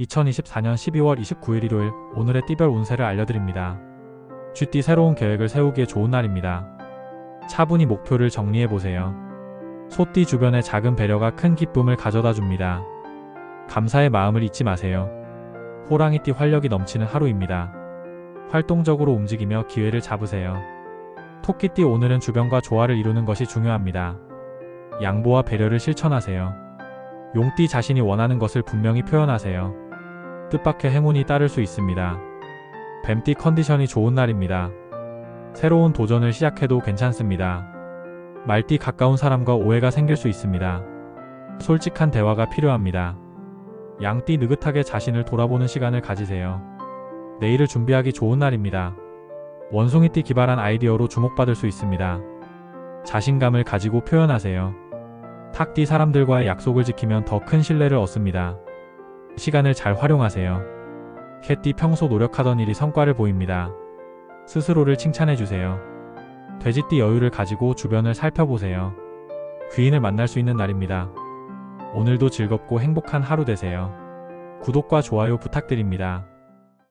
2024년 12월 29일 일요일 오늘의 띠별 운세를 알려드립니다. 쥐띠 새로운 계획을 세우기에 좋은 날입니다. 차분히 목표를 정리해 보세요. 소띠 주변의 작은 배려가 큰 기쁨을 가져다 줍니다. 감사의 마음을 잊지 마세요. 호랑이띠 활력이 넘치는 하루입니다. 활동적으로 움직이며 기회를 잡으세요. 토끼띠 오늘은 주변과 조화를 이루는 것이 중요합니다. 양보와 배려를 실천하세요. 용띠 자신이 원하는 것을 분명히 표현하세요. 뜻밖의 행운이 따를 수 있습니다. 뱀띠 컨디션이 좋은 날입니다. 새로운 도전을 시작해도 괜찮습니다. 말띠 가까운 사람과 오해가 생길 수 있습니다. 솔직한 대화가 필요합니다. 양띠 느긋하게 자신을 돌아보는 시간을 가지세요. 내일을 준비하기 좋은 날입니다. 원숭이띠 기발한 아이디어로 주목받을 수 있습니다. 자신감을 가지고 표현하세요. 탁띠 사람들과의 약속을 지키면 더 큰 신뢰를 얻습니다. 시간을 잘 활용하세요. 개띠 평소 노력하던 일이 성과를 보입니다. 스스로를 칭찬해주세요. 돼지띠 여유를 가지고 주변을 살펴보세요. 귀인을 만날 수 있는 날입니다. 오늘도 즐겁고 행복한 하루 되세요. 구독과 좋아요 부탁드립니다.